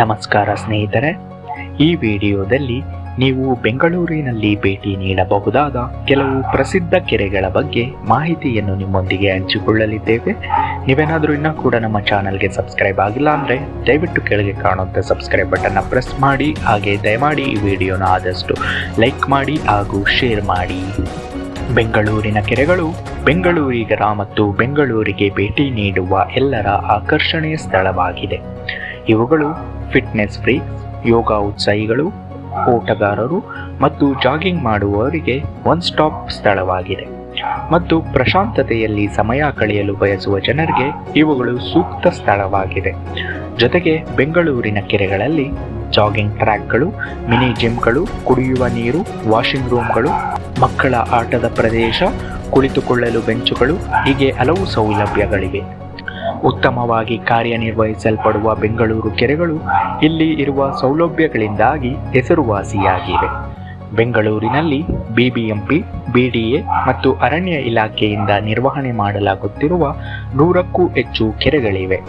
ನಮಸ್ಕಾರ ಸ್ನೇಹಿತರೆ. ಈ ವಿಡಿಯೋದಲ್ಲಿ ನೀವು ಬೆಂಗಳೂರಿನಲ್ಲಿ ಭೇಟಿ ನೀಡಬಹುದಾದ ಕೆಲವು ಪ್ರಸಿದ್ಧ ಕೆರೆಗಳ ಬಗ್ಗೆ ಮಾಹಿತಿಯನ್ನು ನಿಮ್ಮೊಂದಿಗೆ ಹಂಚಿಕೊಳ್ಳಲಿದ್ದೇವೆ. ನೀವೇನಾದರೂ ಇನ್ನೂ ಕೂಡ ನಮ್ಮ ಚಾನಲ್ಗೆ ಸಬ್ಸ್ಕ್ರೈಬ್ ಆಗಿಲ್ಲ ಅಂದರೆ ದಯವಿಟ್ಟು ಕೆಳಗೆ ಕಾಣುವಂಥ ಸಬ್ಸ್ಕ್ರೈಬ್ ಬಟನ್ನ ಪ್ರೆಸ್ ಮಾಡಿ, ಹಾಗೆ ದಯಮಾಡಿ ಈ ವಿಡಿಯೋನ ಆದಷ್ಟು ಲೈಕ್ ಮಾಡಿ ಹಾಗೂ ಶೇರ್ ಮಾಡಿ. ಬೆಂಗಳೂರಿನ ಕೆರೆಗಳು ಬೆಂಗಳೂರಿಗರ ಮತ್ತು ಬೆಂಗಳೂರಿಗೆ ಭೇಟಿ ನೀಡುವ ಎಲ್ಲರ ಆಕರ್ಷಣೆಯ ಸ್ಥಳವಾಗಿದೆ. ಇವುಗಳು ಫಿಟ್ನೆಸ್ ಫ್ರೀಕ್ಸ್ ಯೋಗ ಉತ್ಸಾಹಿಗಳು, ಓಟಗಾರರು ಮತ್ತು ಜಾಗಿಂಗ್ ಮಾಡುವವರಿಗೆ ಒನ್ ಸ್ಟಾಪ್ ಸ್ಥಳವಾಗಿದೆ. ಮತ್ತು ಪ್ರಶಾಂತತೆಯಲ್ಲಿ ಸಮಯ ಕಳೆಯಲು ಬಯಸುವ ಜನರಿಗೆ ಇವುಗಳು ಸೂಕ್ತ ಸ್ಥಳವಾಗಿದೆ. ಜೊತೆಗೆ ಬೆಂಗಳೂರಿನ ಕೆರೆಗಳಲ್ಲಿ ಜಾಗಿಂಗ್ ಟ್ರ್ಯಾಕ್ಗಳು, ಮಿನಿ ಜಿಮ್ಗಳು, ಕುಡಿಯುವ ನೀರು, ವಾಷಿಂಗ್ ರೂಮ್ಗಳು, ಮಕ್ಕಳ ಆಟದ ಪ್ರದೇಶ, ಕುಳಿತುಕೊಳ್ಳಲು ಬೆಂಚುಗಳು, ಹೀಗೆ ಹಲವು ಸೌಲಭ್ಯಗಳಿವೆ. ಉತ್ತಮವಾಗಿ ಕಾರ್ಯನಿರ್ವಹಿಸಲ್ಪಡುವ ಬೆಂಗಳೂರು ಕೆರೆಗಳು ಇಲ್ಲಿ ಇರುವ ಸೌಲಭ್ಯಗಳಿಂದಾಗಿ ಹೆಸರುವಾಸಿಯಾಗಿವೆ. ಬೆಂಗಳೂರಿನಲ್ಲಿ ಬಿಬಿಎಂಪಿ ಬಿಡಿಎ ಮತ್ತು ಅರಣ್ಯ ಇಲಾಖೆಯಿಂದ ನಿರ್ವಹಣೆ ಮಾಡಲಾಗುತ್ತಿರುವ ನೂರಕ್ಕೂ ಹೆಚ್ಚು ಕೆರೆಗಳಿವೆ.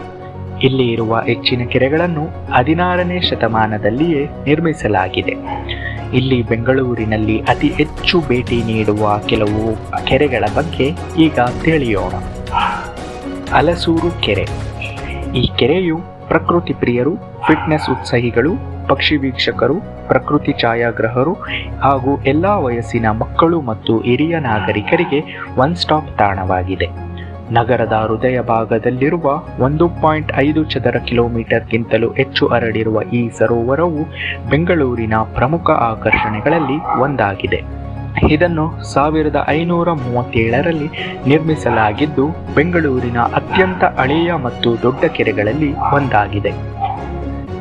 ಇಲ್ಲಿ ಇರುವ ಹೆಚ್ಚಿನ ಕೆರೆಗಳನ್ನು ಹದಿನಾರನೇ ಶತಮಾನದಲ್ಲಿಯೇ ನಿರ್ಮಿಸಲಾಗಿದೆ. ಇಲ್ಲಿ ಬೆಂಗಳೂರಿನಲ್ಲಿ ಅತಿ ಹೆಚ್ಚು ಭೇಟಿ ನೀಡುವ ಕೆಲವು ಕೆರೆಗಳ ಬಗ್ಗೆ ಈಗ ತಿಳಿಯೋಣ. ಅಲಸೂರು ಕೆರೆ. ಈ ಕೆರೆಯು ಪ್ರಕೃತಿ ಪ್ರಿಯರು, ಫಿಟ್ನೆಸ್ ಉತ್ಸಾಹಿಗಳು, ಪಕ್ಷಿ ವೀಕ್ಷಕರು, ಪ್ರಕೃತಿ ಛಾಯಾಗ್ರಹರು ಹಾಗೂ ಎಲ್ಲ ವಯಸ್ಸಿನ ಮಕ್ಕಳು ಮತ್ತು ಹಿರಿಯ ನಾಗರಿಕರಿಗೆ ಒನ್ ಸ್ಟಾಪ್ ತಾಣವಾಗಿದೆ. ನಗರದ ಹೃದಯ ಭಾಗದಲ್ಲಿರುವ ಒಂದು ಪಾಯಿಂಟ್ ಐದು ಚದರ ಕಿಲೋಮೀಟರ್ಗಿಂತಲೂ ಹೆಚ್ಚು ಹರಡಿರುವ ಈ ಸರೋವರವು ಬೆಂಗಳೂರಿನ ಪ್ರಮುಖ ಆಕರ್ಷಣೆಗಳಲ್ಲಿ ಒಂದಾಗಿದೆ. ಇದನ್ನು ಸಾವಿರದ ಐನೂರ ಮೂವತ್ತೇಳರಲ್ಲಿ ನಿರ್ಮಿಸಲಾಗಿದ್ದು, ಬೆಂಗಳೂರಿನ ಅತ್ಯಂತ ಹಳೆಯ ಮತ್ತು ದೊಡ್ಡ ಕೆರೆಗಳಲ್ಲಿ ಒಂದಾಗಿದೆ.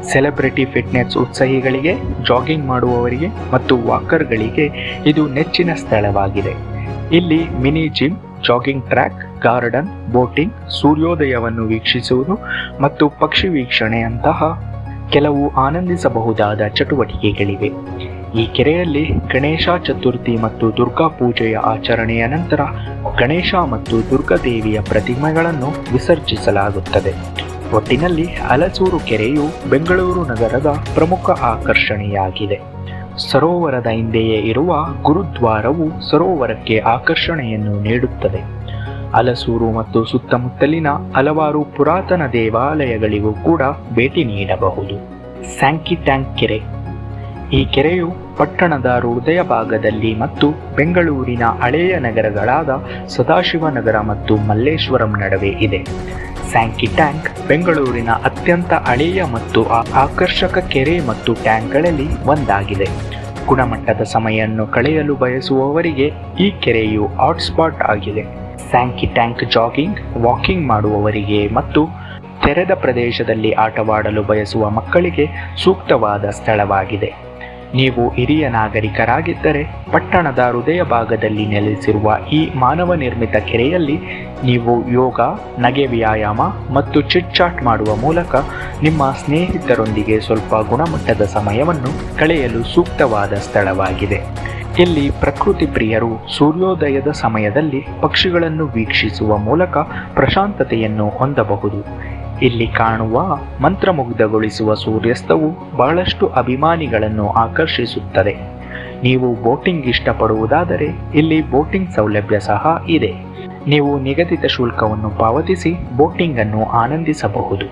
ಸೆಲೆಬ್ರಿಟಿ ಫಿಟ್ನೆಸ್ ಉತ್ಸಾಹಿಗಳಿಗೆ, ಜಾಗಿಂಗ್ ಮಾಡುವವರಿಗೆ ಮತ್ತು ವಾಕರ್ಗಳಿಗೆ ಇದು ನೆಚ್ಚಿನ ಸ್ಥಳವಾಗಿದೆ. ಇಲ್ಲಿ mini gym, jogging track, garden, boating, ಸೂರ್ಯೋದಯವನ್ನು ವೀಕ್ಷಿಸುವುದು ಮತ್ತು ಪಕ್ಷಿ ವೀಕ್ಷಣೆಯಂತಹ ಕೆಲವು ಆನಂದಿಸಬಹುದಾದ ಚಟುವಟಿಕೆಗಳಿವೆ. ಈ ಕೆರೆಯಲ್ಲಿ ಗಣೇಶ ಚತುರ್ಥಿ ಮತ್ತು ದುರ್ಗಾ ಪೂಜೆಯ ಆಚರಣೆಯ ನಂತರ ಗಣೇಶ ಮತ್ತು ದುರ್ಗಾದೇವಿಯ ಪ್ರತಿಮೆಗಳನ್ನು ವಿಸರ್ಜಿಸಲಾಗುತ್ತದೆ. ಒಟ್ಟಿನಲ್ಲಿ ಹಲಸೂರು ಕೆರೆಯು ಬೆಂಗಳೂರು ನಗರದ ಪ್ರಮುಖ ಆಕರ್ಷಣೆಯಾಗಿದೆ. ಸರೋವರದ ಹಿಂದೆಯೇ ಇರುವ ಗುರುದ್ವಾರವು ಸರೋವರಕ್ಕೆ ಆಕರ್ಷಣೆಯನ್ನು ನೀಡುತ್ತದೆ. ಹಲಸೂರು ಮತ್ತು ಸುತ್ತಮುತ್ತಲಿನ ಹಲವಾರು ಪುರಾತನ ದೇವಾಲಯಗಳಿಗೂ ಕೂಡ ಭೇಟಿ ನೀಡಬಹುದು. ಸ್ಯಾಂಕಿ ಟ್ಯಾಂಕ್ ಕೆರೆ. ಈ ಕೆರೆಯು ಪಟ್ಟಣದ ಹೃದಯ ಭಾಗದಲ್ಲಿ ಮತ್ತು ಬೆಂಗಳೂರಿನ ಹಳೆಯ ನಗರಗಳಾದ ಸದಾಶಿವನಗರ ಮತ್ತು ಮಲ್ಲೇಶ್ವರಂ ನಡುವೆ ಇದೆ. ಸ್ಯಾಂಕಿ ಟ್ಯಾಂಕ್ ಬೆಂಗಳೂರಿನ ಅತ್ಯಂತ ಹಳೆಯ ಮತ್ತು ಆಕರ್ಷಕ ಕೆರೆ ಮತ್ತು ಟ್ಯಾಂಕ್ಗಳಲ್ಲಿ ಒಂದಾಗಿದೆ. ಗುಣಮಟ್ಟದ ಸಮಯವನ್ನು ಕಳೆಯಲು ಬಯಸುವವರಿಗೆ ಈ ಕೆರೆಯು ಹಾಟ್ಸ್ಪಾಟ್ ಆಗಿದೆ. ಸ್ಯಾಂಕಿ ಟ್ಯಾಂಕ್ ಜಾಗಿಂಗ್, ವಾಕಿಂಗ್ ಮಾಡುವವರಿಗೆ ಮತ್ತು ತೆರೆದ ಪ್ರದೇಶದಲ್ಲಿ ಆಟವಾಡಲು ಬಯಸುವ ಮಕ್ಕಳಿಗೆ ಸೂಕ್ತವಾದ ಸ್ಥಳವಾಗಿದೆ. ನೀವು ಹಿರಿಯ ನಾಗರಿಕರಾಗಿದ್ದರೆ ಪಟ್ಟಣದ ಹೃದಯ ಭಾಗದಲ್ಲಿ ನೆಲೆಸಿರುವ ಈ ಮಾನವ ನಿರ್ಮಿತ ಕೆರೆಯಲ್ಲಿ ನೀವು ಯೋಗ, ನಗೆ ವ್ಯಾಯಾಮ ಮತ್ತು ಚಿಟ್ಚಾಟ್ ಮಾಡುವ ಮೂಲಕ ನಿಮ್ಮ ಸ್ನೇಹಿತರೊಂದಿಗೆ ಸ್ವಲ್ಪ ಗುಣಮಟ್ಟದ ಸಮಯವನ್ನು ಕಳೆಯಲು ಸೂಕ್ತವಾದ ಸ್ಥಳವಾಗಿದೆ. ಇಲ್ಲಿ ಪ್ರಕೃತಿ ಪ್ರಿಯರು ಸೂರ್ಯೋದಯದ ಸಮಯದಲ್ಲಿ ಪಕ್ಷಿಗಳನ್ನು ವೀಕ್ಷಿಸುವ ಮೂಲಕ ಪ್ರಶಾಂತತೆಯನ್ನು ಹೊಂದಬಹುದು. ಇಲ್ಲಿ ಕಾಣುವ ಮಂತ್ರಮುಗ್ಧಗೊಳಿಸುವ ಸೂರ್ಯಾಸ್ತವು ಬಹಳಷ್ಟು ಅಭಿಮಾನಿಗಳನ್ನು ಆಕರ್ಷಿಸುತ್ತದೆ. ನೀವು ಬೋಟಿಂಗ್ ಇಷ್ಟಪಡುವುದಾದರೆ ಇಲ್ಲಿ ಬೋಟಿಂಗ್ ಸೌಲಭ್ಯ ಸಹ ಇದೆ. ನೀವು ನಿಗದಿತ ಶುಲ್ಕವನ್ನು ಪಾವತಿಸಿ ಬೋಟಿಂಗ್ ಅನ್ನು ಆನಂದಿಸಬಹುದು.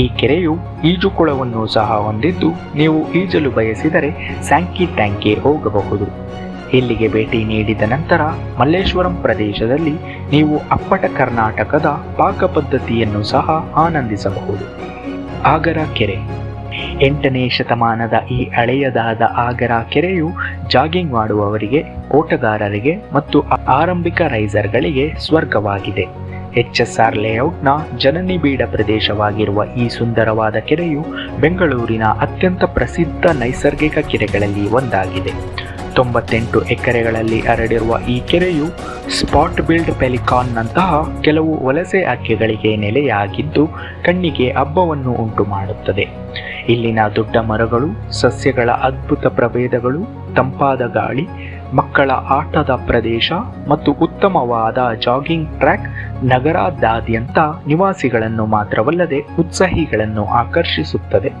ಈ ಕೆರೆಯು ಈಜುಕೊಳವನ್ನು ಸಹ ಹೊಂದಿದ್ದು, ನೀವು ಈಜಲು ಬಯಸಿದರೆ ಸ್ಯಾಂಕಿ ಟ್ಯಾಂಕ್ಗೆ ಹೋಗಬಹುದು. ಇಲ್ಲಿಗೆ ಭೇಟಿ ನೀಡಿದ ನಂತರ ಮಲ್ಲೇಶ್ವರಂ ಪ್ರದೇಶದಲ್ಲಿ ನೀವು ಅಪ್ಪಟ ಕರ್ನಾಟಕದ ಪಾಕ ಪದ್ಧತಿಯನ್ನು ಸಹ ಆನಂದಿಸಬಹುದು. ಆಗರ ಕೆರೆ. ಎಂಟನೇ ಶತಮಾನದ ಈ ಹಳೆಯದಾದ ಆಗರ ಕೆರೆಯು ಜಾಗಿಂಗ್ ಮಾಡುವವರಿಗೆ, ಓಟಗಾರರಿಗೆ ಮತ್ತು ಆರಂಭಿಕ ರೈಸರ್ಗಳಿಗೆ ಸ್ವರ್ಗವಾಗಿದೆ. ಎಚ್ ಎಸ್ ಆರ್ ಲೇಔಟ್ನ ಜನನಿಬಿಡ ಪ್ರದೇಶವಾಗಿರುವ ಈ ಸುಂದರವಾದ ಕೆರೆಯು ಬೆಂಗಳೂರಿನ ಅತ್ಯಂತ ಪ್ರಸಿದ್ಧ ನೈಸರ್ಗಿಕ ಕೆರೆಗಳಲ್ಲಿ ಒಂದಾಗಿದೆ. ತೊಂಬತ್ತೆಂಟು ಎಕರೆಗಳಲ್ಲಿ ಹರಡಿರುವ ಈ ಕೆರೆಯು ಸ್ಪಾಟ್ ಬಿಲ್ಡ್ ಪೆಲಿಕಾನ್ನಂತಹ ಕೆಲವು ವಲಸೆ ಹಕ್ಕಿಗಳಿಗೆ ನೆಲೆಯಾಗಿದ್ದು ಕಣ್ಣಿಗೆ ಹಬ್ಬವನ್ನು ಉಂಟು ಮಾಡುತ್ತದೆ ಇಲ್ಲಿನ ದೊಡ್ಡ ಮರಗಳು, ಸಸ್ಯಗಳ ಅದ್ಭುತ ಪ್ರಭೇದಗಳು, ತಂಪಾದ ಗಾಳಿ, ಮಕ್ಕಳ ಆಟದ ಪ್ರದೇಶ ಮತ್ತು ಉತ್ತಮವಾದ ಜಾಗಿಂಗ್ ಟ್ರ್ಯಾಕ್ ನಗರಾದ್ಯಂತ ನಿವಾಸಿಗಳನ್ನು ಮಾತ್ರವಲ್ಲದೆ ಉತ್ಸಾಹಿಗಳನ್ನು ಆಕರ್ಷಿಸುತ್ತದೆ.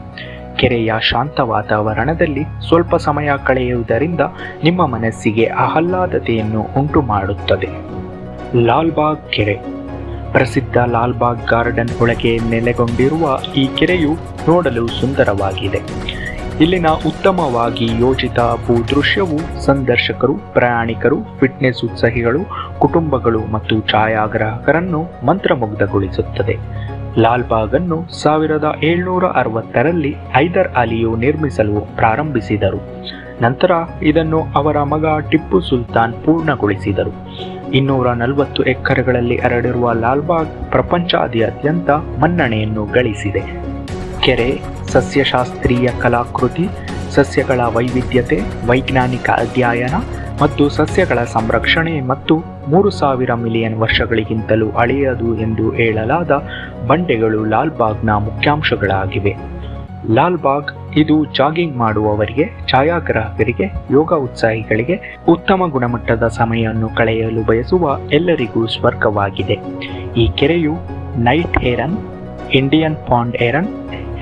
ಕೆರೆಯ ಶಾಂತ ವಾತಾವರಣದಲ್ಲಿ ಸ್ವಲ್ಪ ಸಮಯ ಕಳೆಯುವುದರಿಂದ ನಿಮ್ಮ ಮನಸ್ಸಿಗೆ ಆಹ್ಲಾದತೆಯನ್ನು ಉಂಟು ಮಾಡುತ್ತದೆ ಲಾಲ್ಬಾಗ್ ಕೆರೆ. ಪ್ರಸಿದ್ಧ ಲಾಲ್ಬಾಗ್ ಗಾರ್ಡನ್ ಒಳಗೆ ನೆಲೆಗೊಂಡಿರುವ ಈ ಕೆರೆಯು ನೋಡಲು ಸುಂದರವಾಗಿದೆ. ಇಲ್ಲಿನ ಉತ್ತಮವಾಗಿ ಯೋಜಿತ ಭೂದೃಶ್ಯವು ಸಂದರ್ಶಕರು, ಪ್ರಯಾಣಿಕರು, ಫಿಟ್ನೆಸ್ ಉತ್ಸಾಹಿಗಳು, ಕುಟುಂಬಗಳು ಮತ್ತು ಛಾಯಾಗ್ರಾಹಕರನ್ನು ಮಂತ್ರಮುಗ್ಧಗೊಳಿಸುತ್ತದೆ. ಲಾಲ್ಬಾಗ್ ಅನ್ನು ಸಾವಿರದ ಏಳ್ನೂರ ಅರವತ್ತರಲ್ಲಿ ಹೈದರ್ ಅಲಿಯು ನಿರ್ಮಿಸಲು ಪ್ರಾರಂಭಿಸಿದರು. ನಂತರ ಇದನ್ನು ಅವರ ಮಗ ಟಿಪ್ಪು ಸುಲ್ತಾನ್ ಪೂರ್ಣಗೊಳಿಸಿದರು. ಇನ್ನೂರ ನಲವತ್ತು ಎಕರೆಗಳಲ್ಲಿ ಹರಡಿರುವ ಲಾಲ್ಬಾಗ್ ಪ್ರಪಂಚಾದ್ಯಂತ ಮನ್ನಣೆಯನ್ನು ಗಳಿಸಿದೆ. ಕೆರೆ, ಸಸ್ಯಶಾಸ್ತ್ರೀಯ ಕಲಾಕೃತಿ, ಸಸ್ಯಗಳ ವೈವಿಧ್ಯತೆ, ವೈಜ್ಞಾನಿಕ ಅಧ್ಯಯನ ಮತ್ತು ಸಸ್ಯಗಳ ಸಂರಕ್ಷಣೆ ಮತ್ತು ಮೂರು ಸಾವಿರ ಮಿಲಿಯನ್ ವರ್ಷಗಳಿಗಿಂತಲೂ ಹಳೆಯದು ಎಂದು ಹೇಳಲಾದ ಬಂಡೆಗಳು ಲಾಲ್ಬಾಗ್ನ ಮುಖ್ಯಾಂಶಗಳಾಗಿವೆ. ಲಾಲ್ಬಾಗ್ ಇದು ಜಾಗಿಂಗ್ ಮಾಡುವವರಿಗೆ, ಛಾಯಾಗ್ರಾಹಕರಿಗೆ, ಯೋಗ ಉತ್ಸಾಹಿಗಳಿಗೆ ಉತ್ತಮ ಗುಣಮಟ್ಟದ ಸಮಯವನ್ನು ಕಳೆಯಲು ಬಯಸುವ ಎಲ್ಲರಿಗೂ ಸ್ವರ್ಗವಾಗಿದೆ. ಈ ಕೆರೆಯು night heron Indian pond heron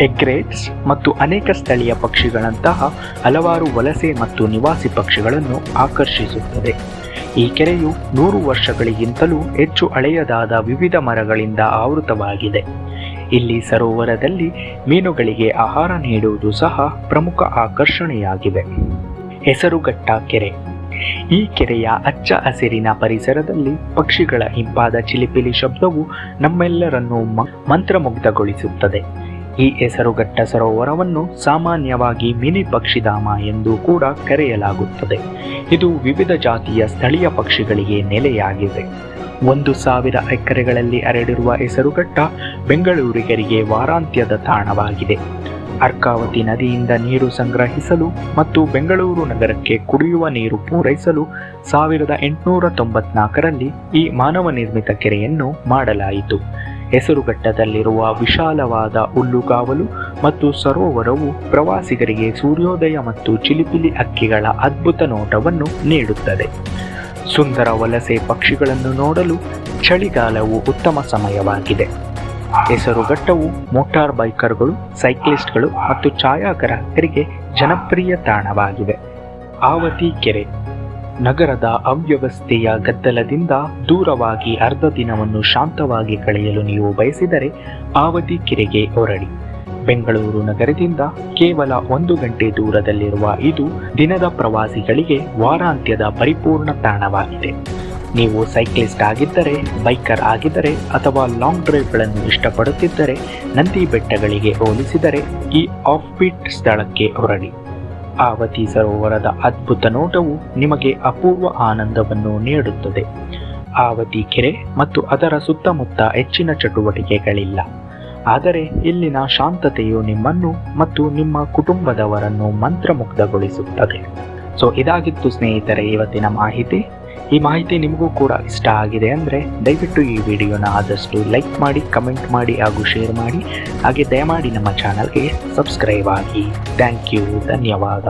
egrets ಮತ್ತು ಅನೇಕ ಸ್ಥಳೀಯ ಪಕ್ಷಿಗಳಂತಹ ಹಲವಾರು ವಲಸೆ ಮತ್ತು ನಿವಾಸಿ ಪಕ್ಷಿಗಳನ್ನು ಆಕರ್ಷಿಸುತ್ತದೆ. ಈ ಕೆರೆಯು ನೂರು ವರ್ಷಗಳಿಗಿಂತಲೂ ಹೆಚ್ಚು ಹಳೆಯದಾದ ವಿವಿಧ ಮರಗಳಿಂದ ಆವೃತವಾಗಿದೆ. ಇಲ್ಲಿ ಸರೋವರದಲ್ಲಿ ಮೀನುಗಳಿಗೆ ಆಹಾರ ನೀಡುವುದು ಸಹ ಪ್ರಮುಖ ಆಕರ್ಷಣೆಯಾಗಿವೆ. ಹೆಸರುಘಟ್ಟ ಕೆರೆ. ಈ ಕೆರೆಯ ಅಚ್ಚ ಹಸಿರಿನ ಪರಿಸರದಲ್ಲಿ ಪಕ್ಷಿಗಳ ಹಿಂಪಾದ ಚಿಲಿಪಿಲಿ ಶಬ್ದವು ನಮ್ಮೆಲ್ಲರನ್ನೂ ಮಂತ್ರಮುಗ್ಧಗೊಳಿಸುತ್ತದೆ. ಈ ಹೆಸರುಗಟ್ಟ ಸರೋವರವನ್ನು ಸಾಮಾನ್ಯವಾಗಿ ಮಿನಿ ಪಕ್ಷಿಧಾಮ ಎಂದು ಕೂಡ ಕರೆಯಲಾಗುತ್ತದೆ. ಇದು ವಿವಿಧ ಜಾತಿಯ ಸ್ಥಳೀಯ ಪಕ್ಷಿಗಳಿಗೆ ನೆಲೆಯಾಗಿದೆ. ಒಂದು ಸಾವಿರ ಎಕರೆಗಳಲ್ಲಿ ಹರಡಿರುವ ಹೆಸರುಘಟ್ಟ ಬೆಂಗಳೂರಿಗರಿಗೆ ವಾರಾಂತ್ಯದ ತಾಣವಾಗಿದೆ. ಅರ್ಕಾವತಿ ನದಿಯಿಂದ ನೀರು ಸಂಗ್ರಹಿಸಲು ಮತ್ತು ಬೆಂಗಳೂರು ನಗರಕ್ಕೆ ಕುಡಿಯುವ ನೀರು ಪೂರೈಸಲು ಸಾವಿರದ ಎಂಟುನೂರ ತೊಂಬತ್ನಾಲ್ಕರಲ್ಲಿ ಈ ಮಾನವ ನಿರ್ಮಿತ ಕೆರೆಯನ್ನು ಮಾಡಲಾಯಿತು. ಹೆಸರುಘಟ್ಟದಲ್ಲಿರುವ ವಿಶಾಲವಾದ ಹುಲ್ಲುಗಾವಲು ಮತ್ತು ಸರೋವರವು ಪ್ರವಾಸಿಗರಿಗೆ ಸೂರ್ಯೋದಯ ಮತ್ತು ಚಿಲಿಪಿಲಿ ಅಕ್ಕಿಗಳ ಅದ್ಭುತ ನೋಟವನ್ನು ನೀಡುತ್ತದೆ. ಸುಂದರ ವಲಸೆ ಪಕ್ಷಿಗಳನ್ನು ನೋಡಲು ಚಳಿಗಾಲವು ಉತ್ತಮ ಸಮಯವಾಗಿದೆ. ಹೆಸರುಘಟ್ಟವು ಮೋಟಾರ್ ಬೈಕರ್ಗಳು, ಸೈಕ್ಲಿಸ್ಟ್ಗಳು ಮತ್ತು ಛಾಯಾಗ್ರಾಹಕರಿಗೆ ಜನಪ್ರಿಯ ತಾಣವಾಗಿದೆ. ಆವತಿ ಕೆರೆ ನಗರದ ಅವ್ಯವಸ್ಥೆಯ ಗದ್ದಲದಿಂದ ದೂರವಾಗಿ ಅರ್ಧ ದಿನವನ್ನು ಶಾಂತವಾಗಿ ಕಳೆಯಲು ನೀವು ಬಯಸಿದರೆ ಆವತಿ ಕೆರೆಗೆ ಹೊರಡಿ. ಬೆಂಗಳೂರು ನಗರದಿಂದ ಕೇವಲ ಒಂದು ಗಂಟೆ ದೂರದಲ್ಲಿರುವ ಇದು ದಿನದ ಪ್ರವಾಸಿಗಳಿಗೆ ವಾರಾಂತ್ಯದ ಪರಿಪೂರ್ಣ ತಾಣವಾಗಿದೆ. ನೀವು ಸೈಕ್ಲಿಸ್ಟ್ ಆಗಿದ್ದರೆ ಬೈಕರ್ ಆಗಿದ್ದರೆ ಅಥವಾ ಲಾಂಗ್ ಡ್ರೈವ್ಗಳನ್ನು ಇಷ್ಟಪಡುತ್ತಿದ್ದರೆ, ನಂದಿ ಬೆಟ್ಟಗಳಿಗೆ ಹೋಲಿಸಿದರೆ ಈ ಆಫ್ ಬೀಟ್ ಸ್ಥಳಕ್ಕೆ ಹೊರಡಿ. ಆವತಿ ಸರೋವರದ ಅದ್ಭುತ ನೋಟವು ನಿಮಗೆ ಅಪೂರ್ವ ಆನಂದವನ್ನು ನೀಡುತ್ತದೆ. ಆವತಿ ಕೆರೆ ಮತ್ತು ಅದರ ಸುತ್ತಮುತ್ತ ಹೆಚ್ಚಿನ ಚಟುವಟಿಕೆಗಳಿಲ್ಲ. ಆದರೆ ಇಲ್ಲಿನ ಶಾಂತತೆಯು ನಿಮ್ಮನ್ನು ಮತ್ತು ನಿಮ್ಮ ಕುಟುಂಬದವರನ್ನು ಮಂತ್ರಮುಗ್ಧಗೊಳಿಸುತ್ತದೆ. ಸೊ ಇದಾಗಿತ್ತು ಸ್ನೇಹಿತರೆ, ಇವತ್ತಿನ ಮಾಹಿತಿ. ಈ ಮಾಹಿತಿ ನಿಮಗೂ ಕೂಡ ಇಷ್ಟ ಆಗಿದೆ ಅಂದರೆ ದಯವಿಟ್ಟು ಈ ವಿಡಿಯೋನ ಆದಷ್ಟು ಲೈಕ್ ಮಾಡಿ, ಕಮೆಂಟ್ ಮಾಡಿ ಹಾಗೂ ಶೇರ್ ಮಾಡಿ. ಹಾಗೆ ದಯಮಾಡಿ ನಮ್ಮ ಚಾನಲ್ಗೆ ಸಬ್ಸ್ಕ್ರೈಬ್ ಆಗಿ. ಥ್ಯಾಂಕ್ ಯು, ಧನ್ಯವಾದ.